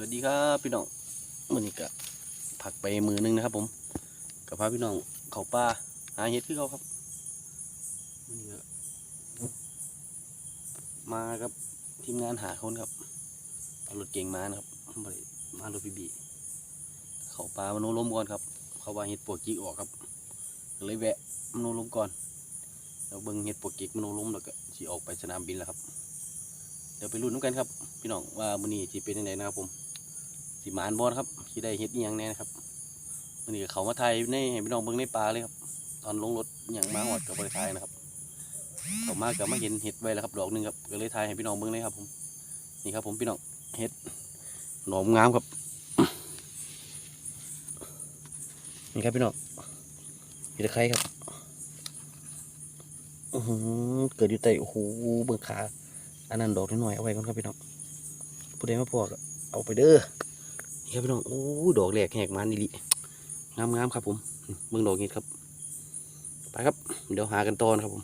สวัสดีครับพี่น้องวันนี้ก็ผักไปมือหนึงนะครับ ผมกับพาพี่น้องเขาป่าหาเห็ดคือเขาครับวันนี้ก็มากับทีมงานหาคนครับเอารถเก่งมานะครับมารถพีบีเขาป่ามโนลมก่อนครับ เขาว่าเห็ดปวกจิกออกครับเลยแวะมโนลมก่อนแล้วเบิ่งเห็ดปวกจิกมโนลมแล้วก็สิออกไปสนามบินแล้วครับเดี๋ยวไปลุ้นนำกันครับ พี่น้องว่ามือนี้สิเป็นยังไงนะครับผม สิมานบอลครับที่ได้เฮ็ดอหยังแน่นะครับวันนี้ก็เขามาไทยในให้พี่น้องเบิ่งในป่าเลยครับ ตอนลงรถอย่างมาหอดกับบริทายนะครับเขามากับมาเห็นเห็ดไว้แล้วครับดอกหนึ่งครับก็เลยทายให้พี่น้องเบิ่งเลยครับผมนี่ครับผมพี่น้องเห็ดหนอมงามครับนี่ครับพี่น้องเห็ดตะไคร้ครับอือหือเกิดอยู่ใต้โอ้โหเบิ่งขาอันนั้นดอกน้อยเอาไว้ก่อนครับพี่น้องผู้ใดมาพอกเอาไปเด้อ นี่ครับพี่น้องโอ้ดอกแหลกแหกมันนี่ลิงามงามครับผมเบิ่งดอกเห็ดครับ ไปครับ เดี๋ยวหากันตอนครับผม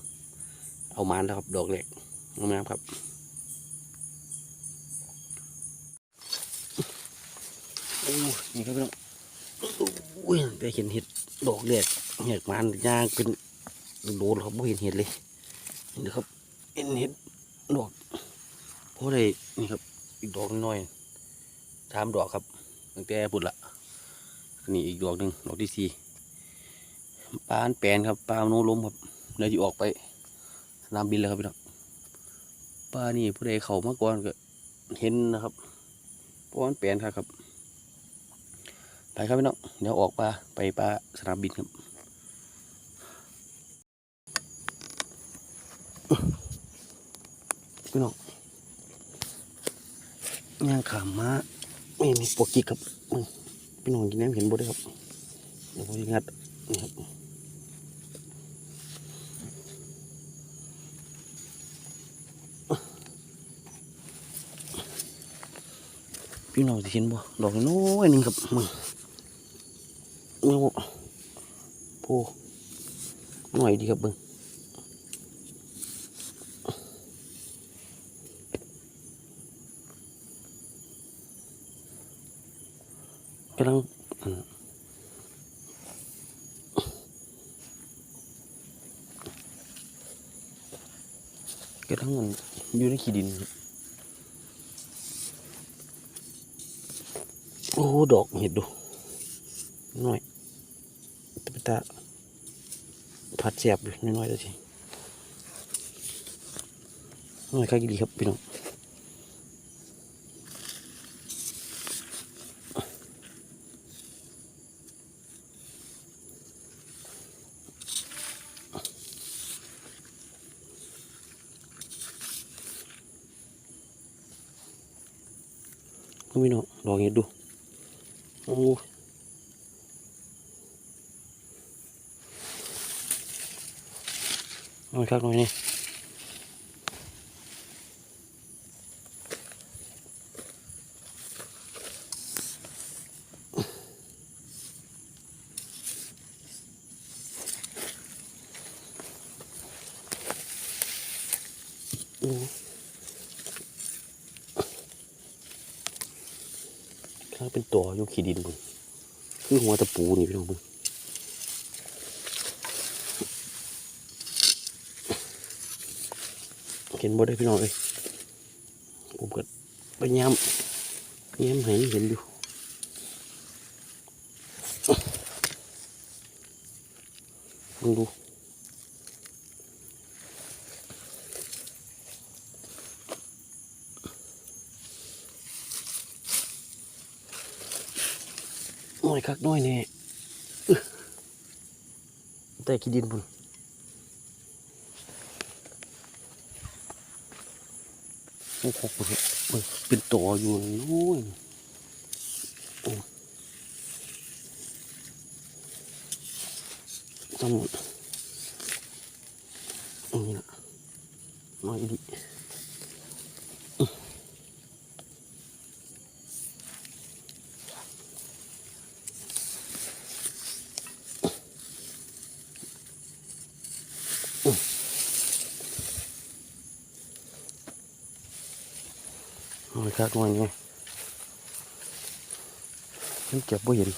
เอามันแล้วครับ ดอกแหลกงามงามครับโอ้นี่ครับพี่น้องโอ้ยได้เห็นเห็ดดอกแหลกแหกมันย่างเป็นโดนครับไม่เห็นเห็ดเลยนี่ครับเห็นเห็ดดอกเพราะอะไรนี่ครับอีกดอกน้อยสามดอกครับ ตั้งแต่ปุดละนนี้อีกดอกหนึ่งดอกที่สี่ปลานแปนครับปลาโนล้มครับเดี๋ยวจะออกไปสนามบินแล้วครับพี่น้องปลานี่ผู้ใดเข้ามาก่อนก็เห็นนะครับเพราะมันแปลนครับครับ ไปครับพี่น้องเดี๋ยวออกปลาไปปลาสนามบินครับพี่น้องย่างขามมา ไม่มีปวกกิกครับมึงพี่น้องกินน้ำเห็นบ่ได้ครับเดี๋ยวผมจะงัดนี่ครับพี่น้องจะเห็นบ่ดอกน้อยหนึ่งครับมึงมึงโอ้หน่อยดีครับมึง กำลังอืมกำลังมันอยู่ในขี้ดินครับโอ้ ดอกเห็ดดูน้อยตะปตาผัดเสียบอยู่น้อยๆตัวทีน้อยข้ากินดีครับ พี่น้อง พี่น้องลองเห็ดดู โอ้น้อยคักหน่อยนี่ ข้างเป็นตัวอยู่ขี้ดินบุญคือหัวตะปูนี่พี่น้องบุญเห็นบ่ได้พี่น้องเอ้ยผมก็ไปย้ำย้ำให้เห็นอยู่มึงดู คักน้อยแน่แต่ขี้ดินบุญโอ้โหเป็นตัวอยู่น้อยโอ้ต้องอันนี้ละน้อยดิ คักน้อยแน่ฉันเก็บบ่เห็น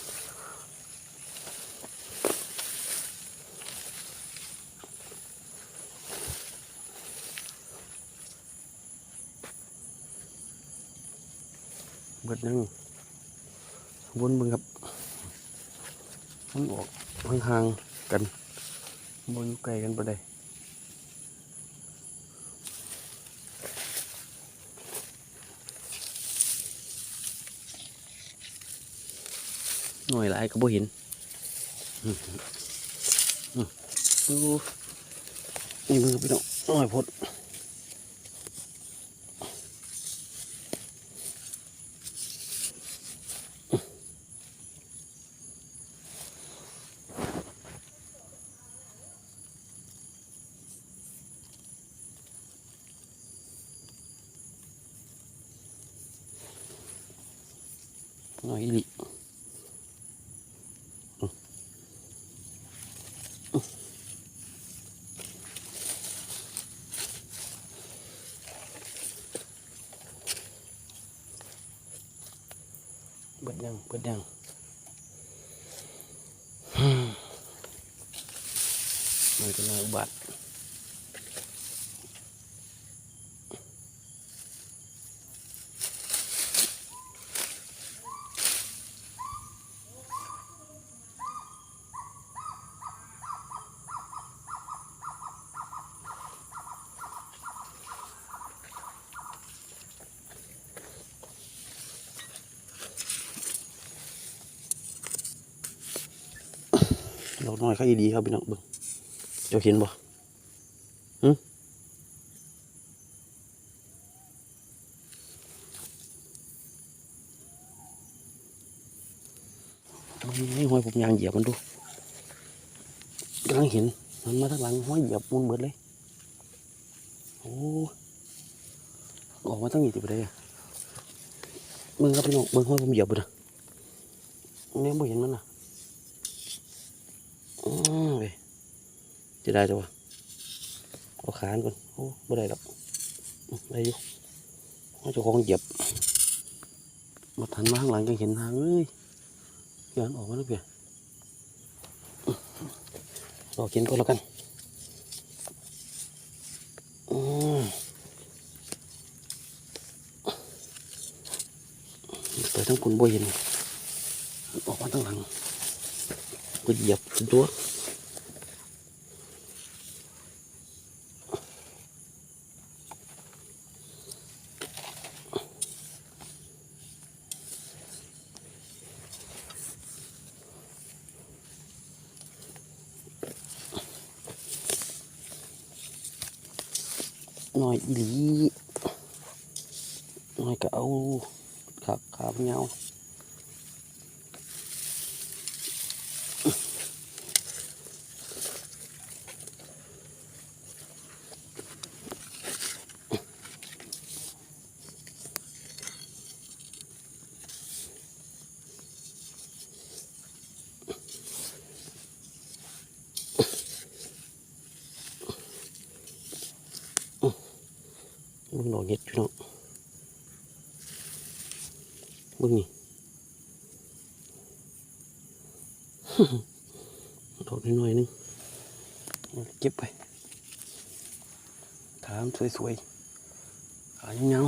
เบิดนั่งวนเบึงครับมันออกห่างๆกันบ่อยู่ไกลกันบ่ได้ น่อยหลายก็บ่เห็นดูนี่มึงครับพี่น้องหน่อยพดหน่อยอีหลิอืมอืมเบิ ดยังเบิดยังฮึ่มมันก็น่าอุบัติ ดอกน้อยเขาอีดีครับพี่น้องเบิ่งเจ้าเห็นบ่หึไม่ห้อยผมยางเหยียบมันดูกำลังเห็นมันมาทางหลังห้อยเหยียบมุนเบิดเลยโอ้ออกมาตั้งยี่ติบได้อะเบิ่งครับพี่น้องเบิ่งห้อยผมเหยียบบ่นะเนี่ยบ่เห็นมันน่ะ จะได้จ้ะวะเอาขานก่อนโอ้ไม่ได้หรอกได้อยู่เอาเจ้าของเหยียบมาทันมาข้างหลังยังเห็นทางเลยเพียนออกมาแล้วเพียอืมรอกินก็แล้วกันไปทั้งคุณบ่เห็นออกมาทั้งหลัง ก็เหยียบจนตัวหน่อยอีหลีหน่อยก็เอาขาขาเงา มึงดอกเห็ดพี่น้องมึงนี่ดอกน้อยๆนึงเอาเก็บไปถามสวยๆขาเงา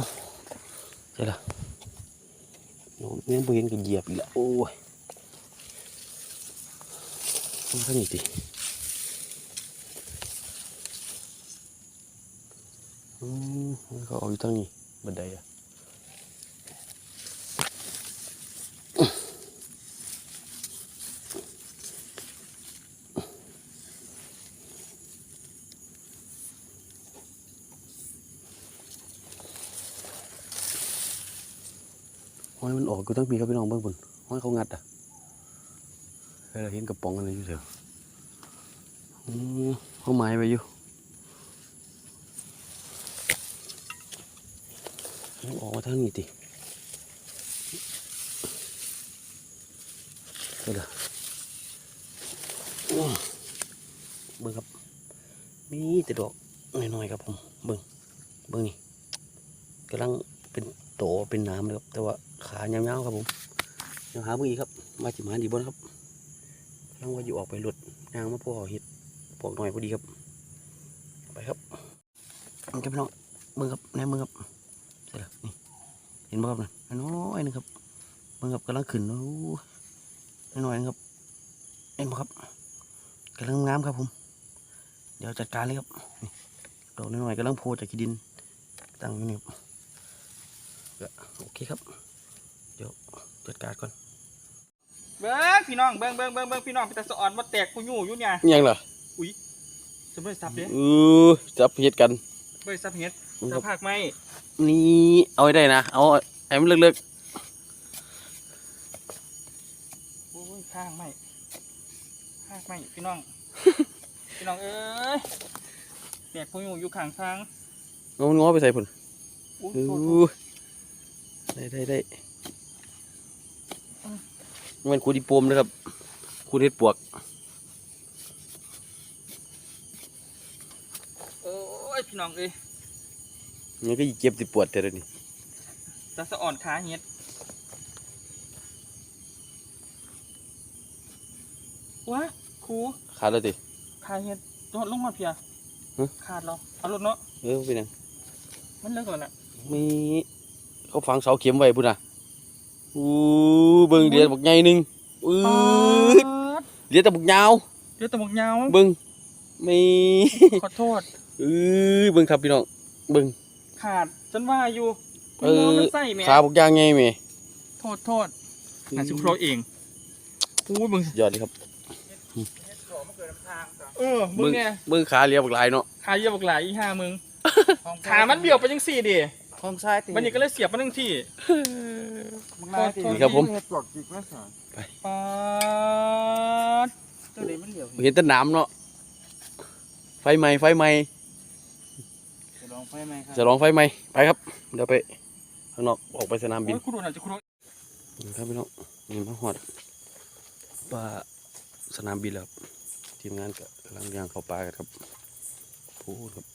ๆใช่ละโน้เนี่ยบ่เห็นก็เหยียบอีกแล้วโอ้ยมาทางนี้สิ อืมมันก็เอาอยู่ทางนี้บันไดอะห้อยมันออกกูต้องมีครับพี่น้องเบิ่งบุญห้อยเขางัดอะเคยเราเห็นกระป๋องอะไรอยู่เถอะอืมเขาไม้ไว้อยู่ มัน ออกมาทางนี้ติเดี๋ยวเบื้อเบิ่งครับ มีแต่ดอกน้อยๆครับผมเบิ่งเบิ่งนี่กำลังเป็นโตเป็นน้ำเลยครับ แต่ว่าขายาวๆครับผมยังหาเบิ่งอีกครับ มาจิมาดีบนครับกำลังว่าอยู่ออกไปรถยางมาพ่อเห็ดปอกหน่อยพอดีครับ ไปครับมันจะพี่น้องเบิ่งครับแหนเบิ่งครับ เห็นบ่ครับนะน้อยๆนึงครับเบิ่งครับกำลังขึ้นโอ้น้อยๆนึงครับเห็นบ่ครับกำลังงามครับผม เดี๋ยวจัดการเลยครับนี่ดอกน้อยๆกำลังโผล่จากขี้ดินตั้งอยู่นี่ครับก็โอเคครับ เดี๋ยวจัดการก่อนเบิ้งพี่น้องเบิ้งเบิ้งเบิ้งเบิ้งพี่น้องพี่ตาสะอ่อนมาแตกกูอยู่อยู่เนี่ยยังเหรอจะไม่ซับเด้เออจับเห็ดกันไม่ซับเฮ็ดนี่คจะรับภาคไหม นี่ เอาให้ได้นะ เอาไอ้มันเลิกโอ้ยข้างไหมข้างไหมพี่น้อง พี่น้องเอ้ยแตกกูอยู่อยู่ข้างทางๆเอามันง้อไปใส่ผลอุ้ยเอโทษโทอษได้ได้ได้มันคูดีโปมนะครับคูเห็ดปวกโอ้ยพี่น้องเอ้ย มันก็อีเจ็บติปวดแต่เดี๋ยวนี้ตาสะอ่อนขาเฮ็ดว้าครูขาดแล้วติ ขาเฮ็ดโดดลงมาเพียฮะ ขาดเหรอเอารถเนาะเออเป็นยังมันเลิกแล้วน่ะ มีเขาฝังเสาเข็มไว้พุ่นน่ะอู้เบิ่งเดียดบักใหญ่หนึงอือป๊าดเดียดแต่บักยาว เดี๋ยวตะหมกยาวเบิ่งมี ขอโทษ เออเบิ่งครับพี่น้องเบิ่ง ขาดจนว่าอยู่เอคุณอมองมันใส่แหม่ขาบักยางไงแม่โทษโทษหาชิมโครเองอู้ยมึงยอดเลยครับเออมึงไงเบิ่งขาเรียบบักหลายเนาะขาเยี่ยบักหลายอีห้ามึงขามันเบี้ยวไปจังสี่ดิของชายตีวันนี้ก็เลยเสียบมาทั้งที่มึงนายตีนี่ครับผมเฮ็ดปลอกจิกนะสอนปาดตัวนี้มันเหลียวเห็นแต่น้ำเนาะไฟไหม้ไฟไหม้จะลอง ไฟไหมครับจะลองไฟไหมไปครับ เดี๋ยวไปข้างนอกออกไปสนามบินคุณดูหน่อยจะคุณดูนี่ครับพี่น้องนี่มาหอดปลาสนามบินแล้วครับทีมงานก็กำลังย่างเข้าปลากันครับพูดครับ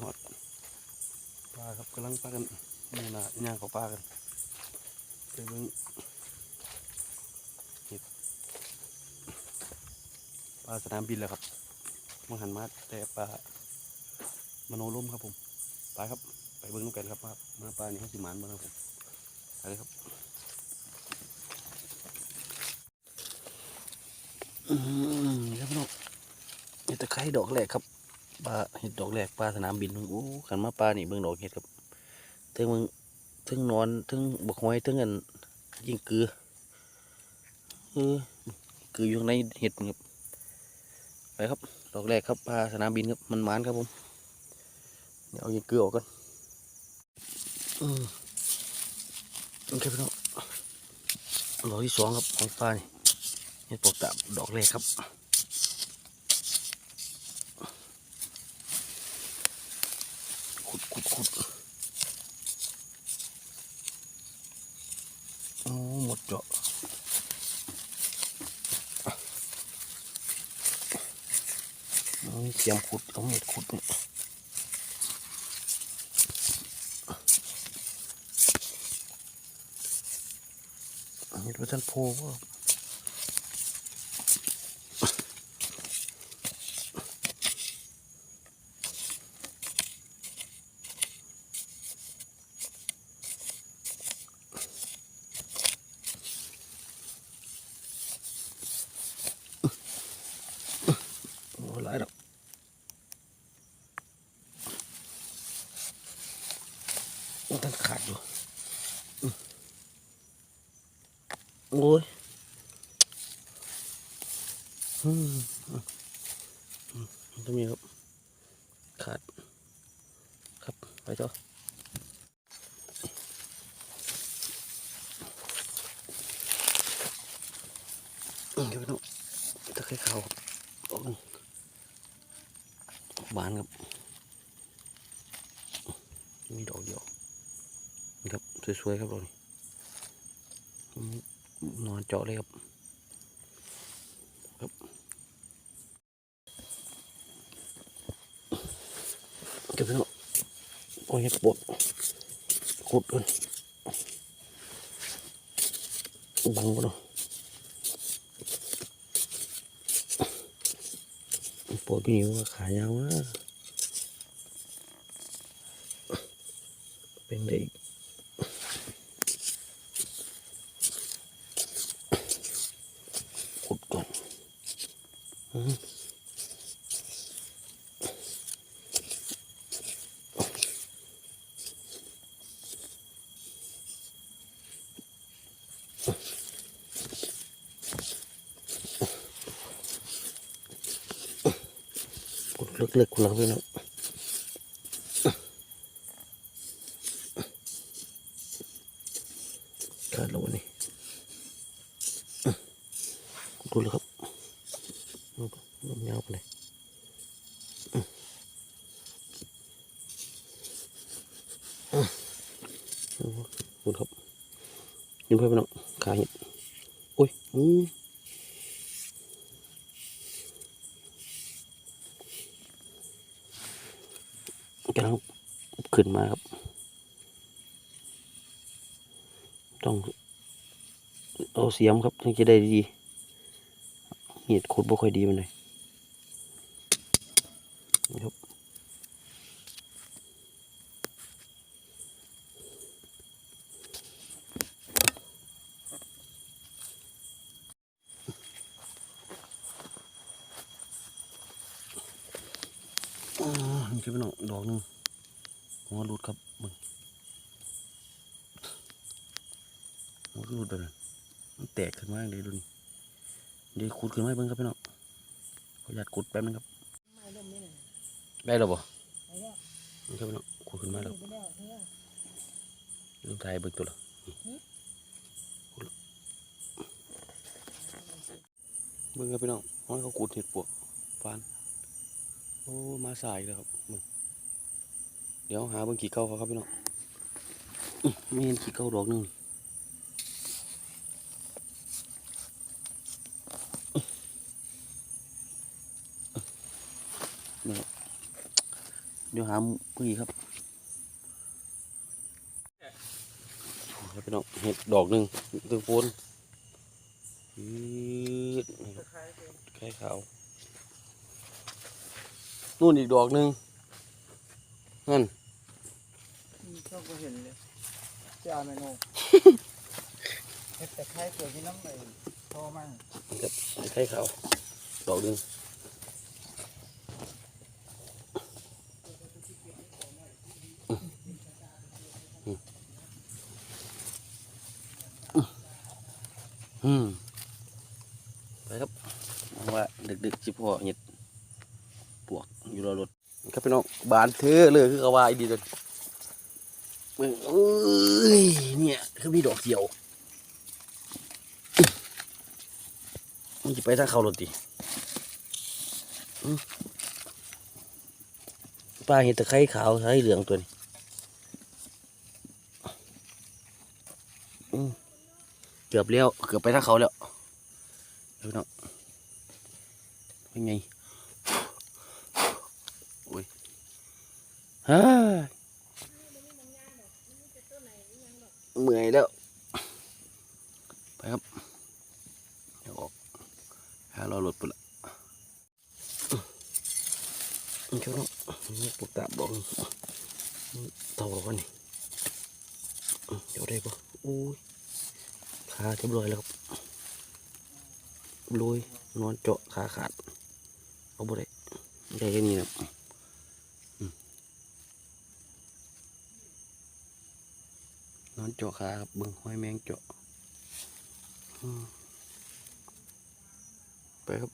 หอดปลาครับกำลังปลากันนี่นะย่างเข้าปลากันไปเบิ่งปลาสนามบินแล้วครับ มาหันมาแต่ปลามโนร่มครับผมไปครับ ไปเบิ่งนำกันครับว่ามาปลานี่เขาสิหมานบ่ครับผมไปเลยครับอืมครับพี่น้องเห็ดตะไคร้ดอกแรกครับปลาเห็ดดอกแรกปลาสนามบินโอ้ขันมาปลานี่เบิ่งดอกเห็ดครับถึงมึงถึงนอนถึงบกหอยถึงอันยิ่งเกลือเออเกลืออยู่ข้างในเห็ดครับไปครับ ดอกแรกครับปลาสนามบินครับมันหมานครับผมเดี๋ยวเอายิงเกลือออกก่อนโอเคพี่น้องดอกที่สองครับของปลานี่เห็ดปลอกตาบดอกแรกครับขุดขุดขุดโอ้หมดเจาะ เอาเสียมขุด เอามีดขุดเนี่ยมีดว่าท่านโพว่าโอ้หลายดอกโอ้ท่านขาดอยู่ โอ้ยอืมอืมต้องมีครับขาด ครับ ไปต่ออืมเดี๋ยวไปดูตะไคร้ขาวบอ้ยบานครับ มีดอกเดียว ครับ สวยๆ ครับเรานี่ นอนเจาะเลยครับครับเก็บไปแล้วโอ้ยปวดขุดเลยบังบ่เนาะปวดพี่นิวขายาวนะเป็นได้อีกขุดก่อนอืมขุดลึกๆคุณแล้วพี่น้อง ขาดแล้ววันนี้ขุดเลยครับเอาไปน้ำยาวไปเลยขุดครับยิงเพื่อนน้องขาเห็ดโอ้ยอืมกำลังขึ้นมาครับ ต้อง เสียมครับถึงจะได้ดีเหตุขุดบ่ค่อยดีมันเลยครับอ๋อนี่คือพี่น้องดอกหนึงหัวรูดครับมึงหัวรูดแบบนั้น มันแตกขึ้นมากเลยดูนี่เดี๋ยวขุดขึ้นมาให้เบิ่งครับพี่น้องขออนุญาตขุดแป๊บนึงครับได้แล้วบ่นี่ครับพี่น้องขุดขึ้นมาแล้วลืมถ่ายให้เบิ่งตัวละนี่ขุดแล้วเบิ่งครับพี่น้องมันเขาขุดเห็ดปวกฟานโอ้มาสายแล้วครับมึงเดี๋ยวหาเบิ่งขี้เก่าเขาครับพี่น้องไม่เห็นขี้เก่าดอกหนึง นี่ครับเดี๋ยวหาผู้หญิงครับครับพี่น้องเห็ดดอกหนึ่งตึงโฟนยืดนี่ครับไข่ขาวนู่นอีกดอกหนึ่งนั่นชอบก็เห็นเลยจะเอาเมนูเห็ดแต่ไข่เกิดที่น้ำเลยโตมากครับไข่ขาวดอกหนึ่ง อืมไปครับหวังว่าดึกๆจิพ่อเห็ดปวกอยู่รอรถครับพี่น้องบานเธอเลยคือเขาว่าอีดีเลยเบิ่งเอ้ยเนี่ยคือมีดอกเดียวมันจะไปทางเขารถดิอื้อปลาเห็ดตะไคร้ขาวไคร้เหลืองตัวนี้อื้อ เกือบเลี้ยวเกือบไปทางเขาแล้วพี่น้องเป็นไงโอ้ยฮ่าเมื่อยแล้ว ไปครับเดี๋ยวออกหาเราหลดไปละนี่เขาเนาะนี่ปกตาบอกเต่าหรอวะนี่อื้อเดี๋ยวได้ปะอุ้ย ขาเรียบร้อยแล้วครับลุยนอนเจาะขาขาด เอาบ่ได้ได้แค่นี้นะนอนเจาะขาครับเบิ่งห้อยแมงเจาะไปครับ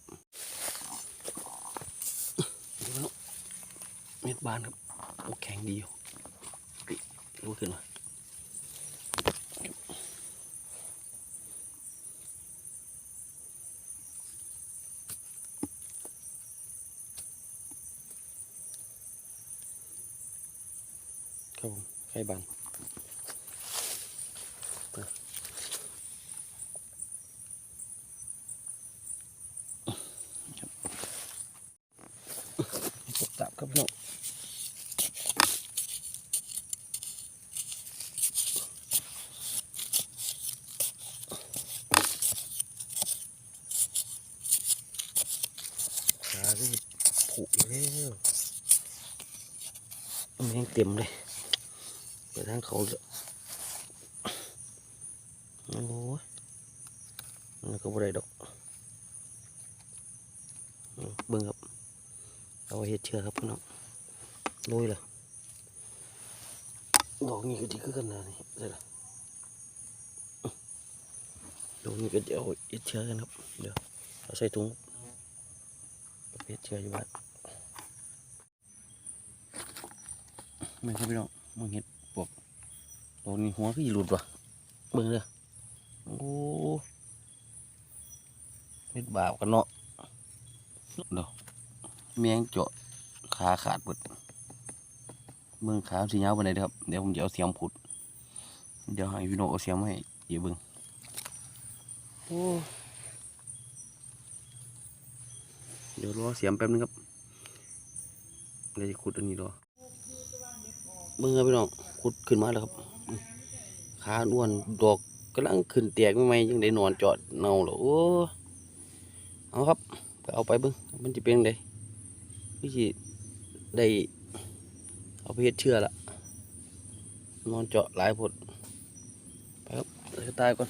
เม็ดบานครับโอ้แข็งดีอยู่รู้ขึ้นมา ครับผมไข่บานไปปกตับครับพี่น้อง เต็มเลยไปทางเขาเลย โอ้ยมันก็บ่ได้ดอกเบิ่งครับ เอาเฮ็ดเชือครับพี่น้องโรยละดอกนี้ก็ดีคือกันนะนี่ใช่ละดอกนี้ก็จะเอาไว้เฮ็ดเชือกันครับ เดี๋ยวเอาใส่ถุงเอาไปเฮ็ดเชืออยู่บ้านแม่นครับพี่น้องมึงเห็ดปวกดอกนี้หัวคืออีหลุดว่ะเบิ่งเด้อ โอ้เฮ็ดบาปกันเนาะเดี๋ยงเจาะขาขาดบิดเมืองขาสียาไปไหนเด้อครับ เดี๋ยวผมจะเอาเสียมขุด เดี๋ยวให้พี่โนเอาเสียมให้เดี๋ยวเบิ่งโอ้เดี๋ยวรอเสียมแป๊บนึงครับเดี๋ยวจะขุดอันนี้รอเบิ่งครับพี่น้องขุดขึ้นมาแล้วครับขาอ้วนดอก กำลังขึ้นแตกใหม่ๆยังได้นอนจอดเน่าแล้วโอ้เอาครับเอาไปเบิ่งมันจะเป็นไงพี่สิได้เอาไปเฮ็ดเชื่อละนอนเจาะหลายผดไปครับเลยตายก่อน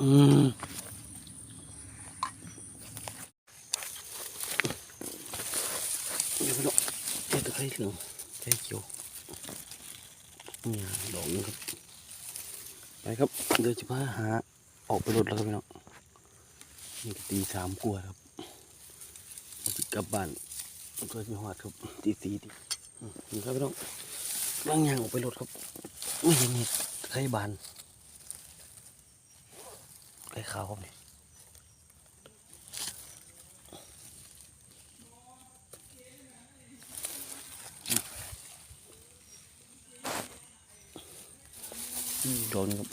อืมเดี๋ยวไปดูเฮ็ดตะไคร้เหลืองไคร้เขียว นี่ดอกนึงครับ ไปครับ เดี๋ยวจะพาหาออกไปรถแล้วครับพี่น้องนี่ตีสามกลัวาครับกลับบ้านเพื่อจะหอดครับตีสี่ดินี่ครับพี่น้องบางอย่างออกไปรถครับไม่เห็นเห็ดไข่บานไข่ขาวครับนี่ อืมโดนครับ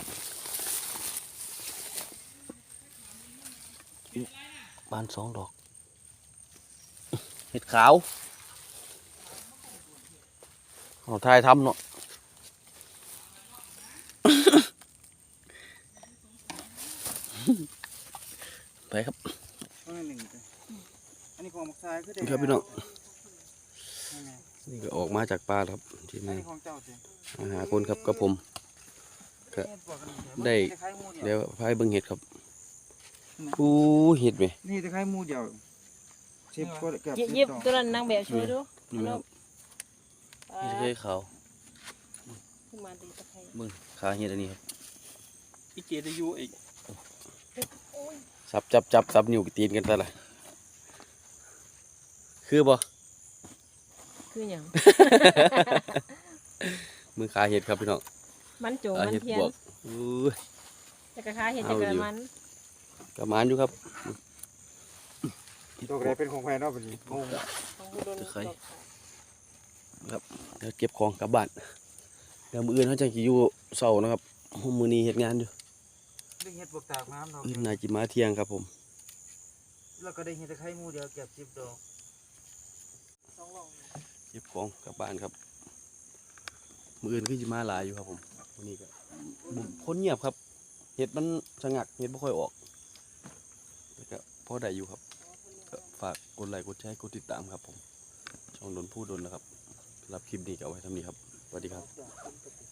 บานสองดอก เห็ดขาวเอาทายทำเนาะไปครับอันหนึ่งจ้ะอันนี้ของมักทรายคือได้ครับพี่น้องนั่นไงนี่ก็ออกมาจากป่าแล้วครับที่อันนี่นี้ของเจ้าจ้ะมาหาคนครับกับผมครับเฮ็ปว กกันเยวได้มันจะคล้ายหมูเดีเดี๋ยยววพายเบิ่งเห็ดครับอู้เห็ดไหมนี่จะคล้ายหมูเดียวสิบก็เกือบหยิบสิบหยิบดอกตัวนั้นนางแบบช่วยดูนี่ครับเอ่นี่อคือขาวขึ้นมาดีตะไคร้เบิ่งขาเห็ดอันนี้ครับอีเจได้อยู่อีกสับจับจับสับนิ้วตีนกันซะละคือบ่คือหยังมือขาเห็ดครับพี่น้อง มันโจงขามันเห็ดเทียบนวกอู้ยจะกระคายเห็ดจะกระเอาอยู่ มันกระมานอยู่ครับดอกไหนเป็นของแพนเนาะบัดนี้งงของผู้โดนตะไคร้ตกเดี๋ยวเก็บของกลับบ้านเดี๋ยวมืออื่นเขาจะอยู่เสาร์นะครับมือนี้เฮ็ดงานอยู่ได้เฮ็ดบวกตากน้ำดอกอื่นนายจิมาเที่ยงครับผมแล้วก็ได้เฮ็ดตะไคร้หมูเดียวเกือบสิบดอกสองหลองเก็บของกลับบ้านครับมืออื่นคือจิมาหลายอยู่ครับผม วันนี้ก็บุคนเงียบครับ เห็ดมันสงักเห็ดไม่ค่อยออกแต่ก็พอได้อยู่ครับก็ฝากกดไลค์กดแชร์กดติดตามครับผมช่องดนพูดดนนะครับรับคลิปนี้ก็เอาไว้ทำนี้ครับสวัสดีครับ